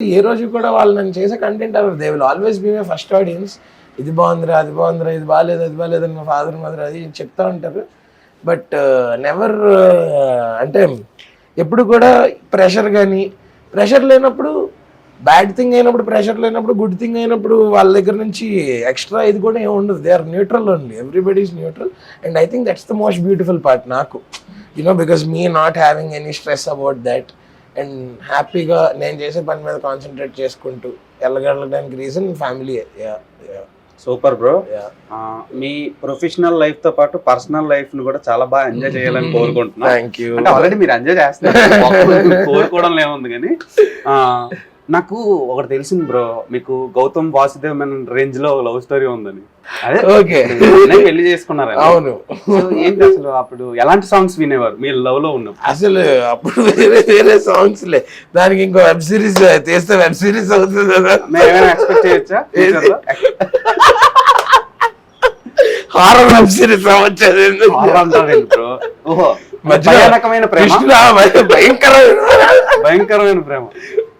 ఏ రోజు కూడా వాళ్ళు నన్ను చేసే కంటెంట్ అవ్వరు they will always be my first audience ఇది బాగుందిరా అది బాగుందిరా ఇది బాగాలేదు అది బాగాలేదు అని మా ఫాదర్ మదర్ అది చెప్తా ఉంటారు. బట్ నెవర్ uh, uh, అంటే ఎప్పుడు కూడా ప్రెషర్ కానీ ప్రెషర్ లేనప్పుడు బ్యాడ్ థింగ్ అయినప్పుడు ప్రెషర్ లేనప్పుడు గుడ్ థింగ్ అయినప్పుడు వాళ్ళ దగ్గర నుంచి ఎక్స్ట్రా ఇది కూడా ఏమి ఉండదు. They are neutral only everybody is neutral and I think that's the most beautiful part నాకు. You know because me not having any stress about that and హ్యాపీగా నేను చేసే పని మీద కాన్సన్ట్రేట్ చేసుకుంటూ వెళ్ళగలగడానికి రీజన్ ఫ్యామిలీ సూపర్ బ్రో. మీ professional లైఫ్తో పాటు పర్సనల్ లైఫ్ని కూడా చాలా బాగా ఎంజాయ్ చేయాలని కోరుకుంటున్నా. థ్యాంక్ యూ అంటే ఆల్రెడీ మీరు ఎంజాయ్ చేస్తున్నారు. కోరుకోవడం ఏముంది కానీ. నాకు ఒకటి తెలిసింది బ్రో మీకు గౌతమ్ వాసుదేవ్ మెనన్ రేంజ్లో లవ్ స్టోరీ ఉందని. అదే ఓకే. పెళ్ళి చేసుకున్నారు అవును. ఏంటి అసలు అప్పుడు ఎలాంటి సాంగ్స్ వినేవారు? మీరు లవ్లో ఉన్నప్పుడు. అసలు అప్పుడు వేరే వేరే సాంగ్స్ లే. దానికి ఇంకో వెబ్ సిరీస్ తీస్తే వెబ్ సిరీస్ అవుతుంది కదా. మేము ఏమైనా ఎక్స్పెక్ట్ చేయొచ్చా? హారర్ వెబ్ సిరీస్ అంటారు బ్రో. ఓహో భయంకరమైన భయంకరమైన ప్రేమ.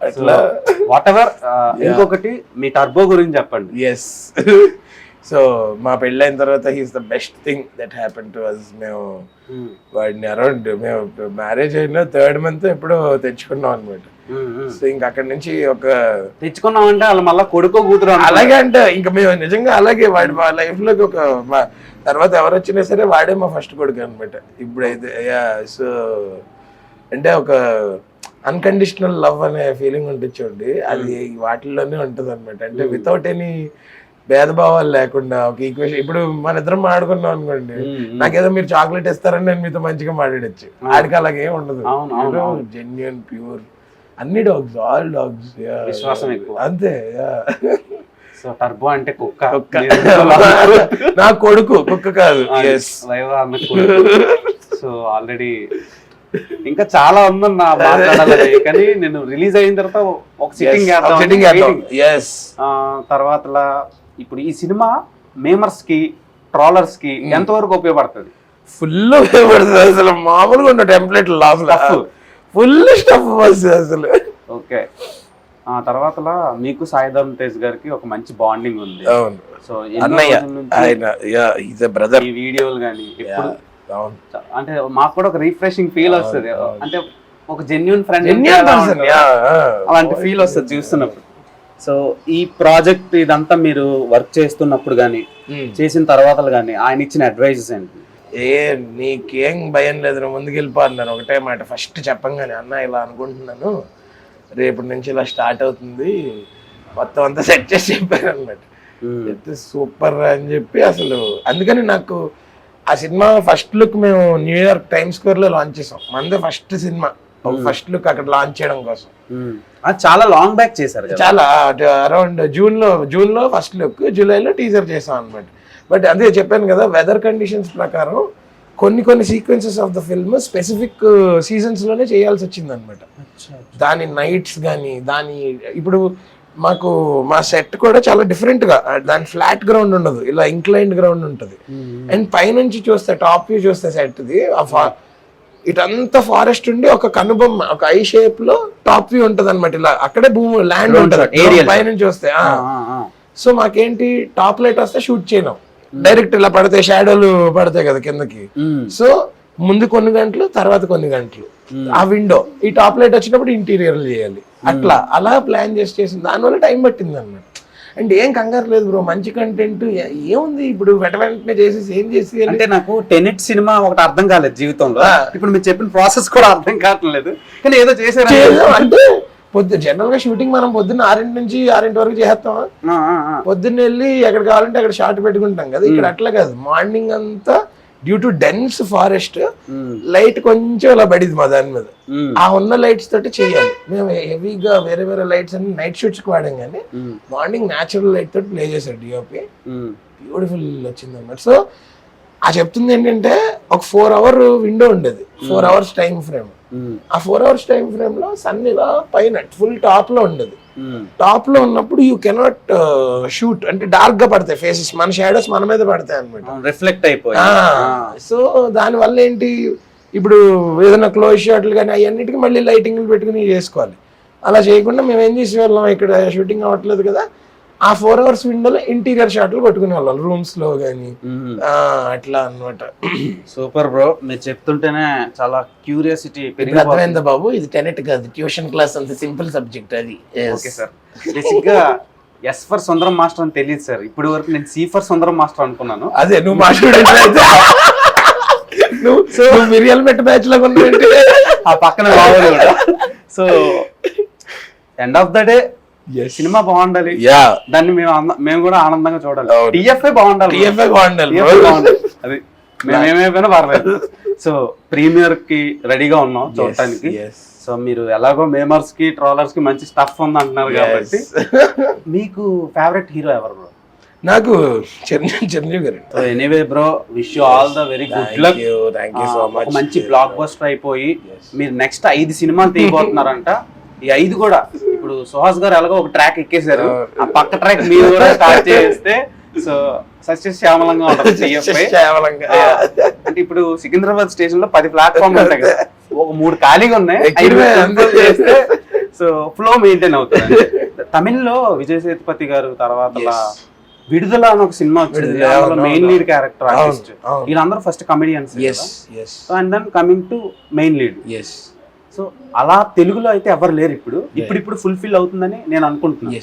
అట్లా. వాట్ ఎవర్ ఇంకొకటి మీ టర్బో గురించి చెప్పండి. ఎస్ సో మా పెళ్ళైన తర్వాత he's the best thing that happen to us మేము వాడిని అరౌండ్ మేము మ్యారేజ్ అయిన థర్డ్ మంత్ ఎప్పుడో తెచ్చుకున్నాం అనమాట సో ఇంక అక్కడి నుంచి ఒక తెచ్చుకున్నామంటే వాళ్ళు మళ్ళీ కొడుకో కూతురు. అలాగే అంటే ఇంకా మేము నిజంగా అలాగే వాడి మా లైఫ్లోకి ఒక మా తర్వాత ఎవరు వచ్చినా సరే వాడే మా ఫస్ట్ కొడుకు అనమాట ఇప్పుడైతే యా సో అంటే ఒక అన్కండిషనల్ లవ్ అనే ఫీలింగ్ ఉంటుంది చూడండి అది వాటిల్లోనే ఉంటుంది అనమాట అంటే వితౌట్ ఎనీ భేదభావాలు లేకుండా ఒక ఈక్వేషన్ ఇప్పుడు మన ఇద్దరం మాట్లాడుకున్నాం అనుకోండి ఉమ్. నాకేదో మీరు చాక్లెట్ ఇస్తారని నేను మీతో మంచిగా మాట్లాడచ్చు. ఆడికి అలాగే ఉండదు. జెన్యున్ ప్యూర్ అన్ని డాగ్స్ ఆల్ డాగ్స్ విశ్వాసం ఎక్కువ. అంతే. సో టర్బో అంటే కుక్క. నా కొడుకు కుక్క కాదు. సో ఆల్రెడీ ఇంకా చాలా ఉందని నా మాట్లాడాలి. కానీ నేను రిలీజ్ అయిన తర్వాత ఒక సిట్టింగ్ తర్వాత ఇప్పుడు ఈ సినిమా మేమర్స్కి ట్రాలర్స్కి Hmm. ఎంత వరకు ఉపయోగపడుతుంది? ఫుల్ ఉపయోగపడుతుంది అసలు. మామూలుగా ఉన్న టెంప్లెట్ Stuff. ఫుల్ స్టఫ్ అసలు. ఓకే. ఆ తర్వాత మీకు సాయిధం తేజ్ గారికి ఒక మంచి బాండింగ్ ఉంది. సో అన్నయ్య ఆయన బ్రదర్ ఈ వీడియోలు కానీ ఎప్పుడు అంటే మాకు కూడా ఒక రిఫ్రెషింగ్ ఫీల్ వస్తుంది. అంటే ఒక genuine friend genuine person yeah అలాంటి ఫీల్ వస్తుంది చూస్తున్నప్పుడు. సో ఈ ప్రాజెక్ట్ ఇదంతా మీరు వర్క్ చేస్తున్నప్పుడు కానీ చేసిన తర్వాత కానీ ఆయన ఇచ్చిన అడ్వైజెస్ ఏంటి? ఏ నీకేం భయం లేదు నువ్వు ముందుకు వెళ్ళిపో అన్నాను ఒకటే మాట ఫస్ట్ చెప్పంగానే అన్న ఇలా అనుకుంటున్నాను. రేపటి నుంచి ఇలా స్టార్ట్ అవుతుంది. మొత్తం అంతా సెట్ చేసి చెప్పారు అనమాట సూపర్ అని చెప్పి అసలు అందుకని నాకు ఆ సినిమా ఫస్ట్ లుక్ మేము న్యూయార్క్ టైమ్ స్క్వేర్లో లాంచ్ చేసాం. మనదే ఫస్ట్ సినిమా. ఫస్ట్ లుక్ అక్కడ లాంచ్ చేయడం కోసం. చాలా లాంగ్ బ్యాక్ చేశారు చాలా అరౌండ్ జూన్లో జూన్లో ఫస్ట్ లుక్ జూలైలో టీజర్ చేసాం అనమాట బట్ అదే చెప్పాను కదా వెదర్ కండిషన్స్ ప్రకారం కొన్ని కొన్ని sequences of the film specific సీజన్స్లోనే చేయాల్సి వచ్చింది అనమాట దాని నైట్స్ కానీ దాని ఇప్పుడు మాకు మా సెట్ కూడా చాలా డిఫరెంట్గా. దాని ఫ్లాట్ గ్రౌండ్ ఉండదు. ఇలా ఇంక్లైన్డ్ గ్రౌండ్ ఉంటుంది. అండ్ పైనుంచి చూస్తే టాప్ వ్యూ చూస్తే సెట్ ది ఆ ఫా ఇటంతా ఫారెస్ట్ ఉండి ఒక కనుబొమ్మ ఒక ఐ షేప్లో టాప్ వ్యూ ఉంటది అనమాట ఇలా అక్కడే భూమి ల్యాండ్ ఉంటది. పైనుంచి వస్తే. సో మాకేంటి టాప్ లైట్ వస్తే షూట్ చేయలేం. డైరెక్ట్ ఇలా పడితే షాడోలు పడతాయి కదా కిందకి. సో ముందు కొన్ని గంటలు తర్వాత కొన్ని గంటలు. ఆ విండో ఈ టాప్ లైట్ వచ్చినప్పుడు ఇంటీరియర్ చేయాలి. అట్లా అలా ప్లాన్ చేసి చేసింది. దానివల్ల టైం పట్టింది అన్నమాట అండ్ ఏం కంగారు లేదు బ్రో మంచి కంటెంట్ ఏముంది ఇప్పుడు వెంట వెంటనే చేసేసి ఏం చేసి అంటే నాకు టెనెట్ సినిమా ఒకటి అర్థం కాలేదు జీవితంలో. ఇప్పుడు మీరు చెప్పిన ప్రాసెస్ కూడా అర్థం కావట్లేదు కానీ ఏదో చేశారు చేసాం అంటే పొద్దు జనరల్గా షూటింగ్ మనం పొద్దున్న ఆరింటి నుంచి ఆరింటి వరకు చేస్తామా పొద్దున్న వెళ్ళి ఎక్కడ కావాలంటే అక్కడ షార్ట్ పెట్టుకుంటాం కదా. ఇక్కడ అట్లా కాదు. మార్నింగ్ అంతా due to dense forest light కొంచెం అలా పడింది మా దాని మీద. ఆ ఉన్న లైట్స్ తోటి చేయాలి. మేము హెవీగా వేరే వేరే లైట్స్ అన్ని నైట్ షూట్స్కి వాడాం కానీ మార్నింగ్ న్యాచురల్ లైట్ తోటి ప్లే చేశారు డిఓపి బ్యూటిఫుల్ వచ్చింది అన్నమాట. సో ఆ చెప్తుంది ఏంటంటే ఒక ఫోర్ అవర్ విండో ఉండేది. ఫోర్ అవర్స్ టైం ఫ్రేమ్ ఆ ఫోర్ అవర్స్ టైం ఫ్రేమ్లో సన్ ఇలా పైన ఫుల్ టాప్లో ఉండేది. టాప్లో ఉన్నప్పుడు యూ కెనాట్ షూట్ అంటే డార్క్గా పడతాయి ఫేసెస్ మన షాడోస్ మన మీద పడతాయి అనమాట రిఫ్లెక్ట్ అయిపోయి సో దాని వల్ల ఏంటి? ఇప్పుడు ఏదైనా క్లోజ్ షాట్లు కానీ అవన్నిటికీ మళ్ళీ లైటింగ్లు పెట్టుకుని చేసుకోవాలి. అలా చేయకుండా మేము ఏం చేసేవాళ్ళం? ఇక్కడ షూటింగ్ అవ్వట్లేదు కదా. ఆ ఫోర్ అవర్స్ విండోలో ఇంటీరియర్ షాట్లు కొట్టుకునే వాళ్ళం రూమ్స్లో కానీ అట్లా అన్నమాట. సూపర్ బ్రో మీరు చెప్తుంటేనే చాలా క్యూరియాసిటీ అర్థమైందా బాబు? ఇది టెనెట్ కాదు ట్యూషన్ క్లాస్ అంత సింపుల్ సబ్జెక్ట్ అది. Okay sir. బేసిక్గా ఎస్ ఫర్ సుందరం మాస్టర్ అని తెలియదు సార్. ఇప్పుడు వరకు నేను సి ఫర్ సుందరం మాస్టర్ అనుకున్నాను. అదే నువ్వు మా స్టూడెంట్ అయితే. నువ్వు మిరియల్ మెట్ బ్యాచ్ లాగా ఉన్నావంటే ఆ పక్కన బాగుంది కూడా. So end of the day cinema బాగుండాలి. యా దాన్ని మేము మేము కూడా ఆనందంగా చూడాలి. టిఎఫ్ఏ బాగుండాలి. టిఎఫ్ఐ బాగుండాలి అది మేము ఏమైపోయినా పర్లేదు సో ప్రీమియర్కి రెడీగా ఉన్నాం చూడటానికి. సో మీరు ఎలాగో మేమర్స్కి ట్రోలర్స్కి మంచి స్టఫ్ ఉంది అంటున్నారు కాబట్టి. మీకు ఫేవరెట్ హీరో ఎవరు బ్రో నాకు Chiranjeevi Chiranjeevi garu. So anyway bro wish you all the very good luck thank you so much మంచి బ్లాక్ బస్టర్ అయిపోయి మీరు నెక్స్ట్ ఐదు సినిమాలు తీయబోతున్నారంట. ఈ ఐదు కూడా ఇప్పుడు సుహాస్ గారు ఎలాగో ఒక ట్రాక్ ఎక్కేశారు. ఆ పక్క ట్రాక్ మీరు కూడా స్టార్ట్ చేస్తే సో సస్యశ్యామలంగా ఉంటుంది TFI. కేవలంగా ఆ, అంటే ఇప్పుడు సికింద్రాబాద్ స్టేషన్లో పది ప్లాట్ఫామ్ ఉంటాయి కదా. ఒక మూడు ఖాళీగా ఉన్నాయి చేస్తే సో ఫ్లో మెయింటైన్ అవుతుంది. తమిళ్ళో విజయ్ సేతుపతి గారు తర్వాత. విడుదల అని ఒక సినిమా వచ్చింది. మెయిన్. Lead character artist. వీళ్ళందరూ first comedians and then coming to main lead so అలా తెలుగులో అయితే ఎవరు లేరు ఇప్పుడు. ఇప్పుడు ఇప్పుడు ఫుల్ఫిల్ అవుతుందని నేను అనుకుంటున్నాను.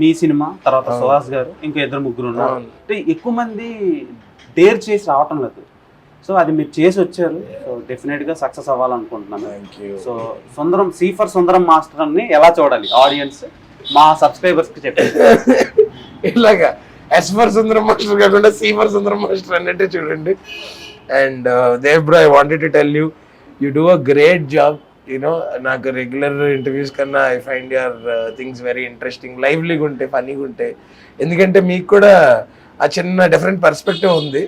మీ సినిమా తర్వాత. సుహాస్ గారు ఇంకా ఇద్దరు ముగ్గురు ఉన్నారు. అంటే ఎక్కువ మంది డేర్ చేసి రావటం లేదు. సో అది మీరు చేసి వచ్చారు. సో డెఫినెట్గా success అవ్వాలనుకుంటున్నాను. So Sundaram C for Sundaram master అని ఎలా చూడాలి? ఆడియన్స్ మా సబ్స్క్రైబర్స్కి చెప్పండి. ఇలాగా ఎస్ ఫర్ సుందరం మాస్టర్ కాకుండా సి ఫర్ సుందరం మాస్టర్ అన్నట్టే చూడండి. And Dev bro I wanted to tell you you do a great job you know నాకు రెగ్యులర్ ఇంటర్వ్యూస్ కన్నా I find your things very interesting లైవ్లీగా ఉంటాయి ఫనీగా ఉంటాయి ఎందుకంటే మీకు కూడా ఆ చిన్న డిఫరెంట్ పర్స్పెక్టివ్ ఉంది.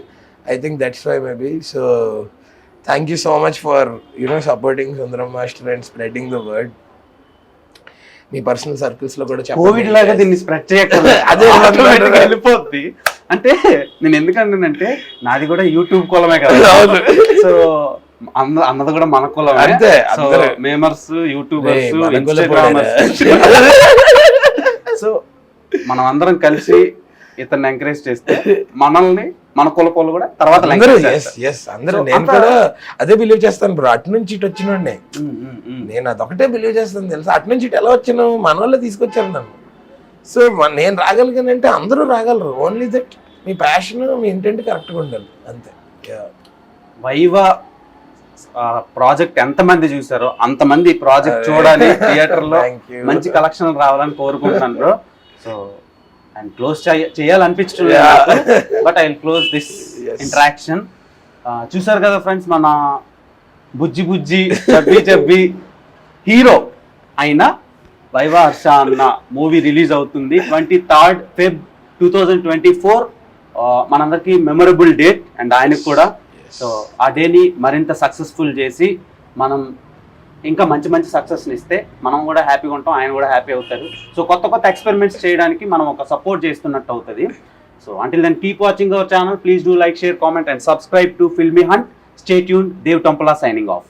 I think that's why maybe so thank you so much for you know supporting Sundaram master and spreading the word me personal సర్కిల్స్లో కూడా. కోవిడ్ లాగా దీన్ని స్ప్రెడ్ చేయక్కర్లేదు అదే వెళ్ళిపోద్ది. అంటే నేను ఎందుకంటానంటే నాది కూడా యూట్యూబ్ కులమే కదా. సో అన్నది కూడా మన కులమే. అంతే. Memers YouTubers. సో మనం అందరం కలిసి ఇతన్ని ఎంకరేజ్ చేస్తే మనల్ని మన కులపోలు కూడా తర్వాత అందరూ నేను కూడా అదే బిలీవ్ చేస్తాను బ్రో. అటు నుంచి ఇటు వచ్చినోడిని ఉమ్. నేను అదొకటే బిలీవ్ చేస్తాను తెలుసా? అటు నుంచి ఇటు ఎలా వచ్చాను మన వాళ్ళే తీసుకొచ్చారు నన్ను. సో నేను రాగలిగానంటే అందరూ రాగలరు. ఓన్లీ దట్ మీ ప్యాషన్ మీ ఇంటెంట్ కరెక్ట్గా ఉండాలి. అంతే. వైవా ప్రాజెక్ట్ ఎంత మంది చూసారో అంత మంది ప్రాజెక్ట్ చూడాలి థియేటర్లో. మంచి కలెక్షన్ రావాలని కోరుకుంటున్నాను bro so and close చేయాలనిపించడం but I close this. Interaction చూసారు కదా ఫ్రెండ్స్ మన బుజ్జి బుజ్జి చబ్బి చబ్బి హీరో అయిన వైవా హర్ష అన్న మూవీ రిలీజ్ అవుతుంది twenty third Feb two thousand twenty four. మనందరికీ మెమరబుల్ డేట్ అండ్ ఆయనకు కూడా సో ఆ డేని మరింత సక్సెస్ఫుల్ చేసి మనం ఇంకా మంచి మంచి సక్సెస్ని ఇస్తే మనం కూడా హ్యాపీగా ఉంటాం ఆయన కూడా హ్యాపీ అవుతారు. సో కొత్త కొత్త ఎక్స్పెరిమెంట్స్ చేయడానికి మనం ఒక సపోర్ట్ చేస్తున్నట్టు అవుతుంది. So until then keep watching our channel please do like share comment and subscribe to filmy hunt stay tune Dev Tampala signing off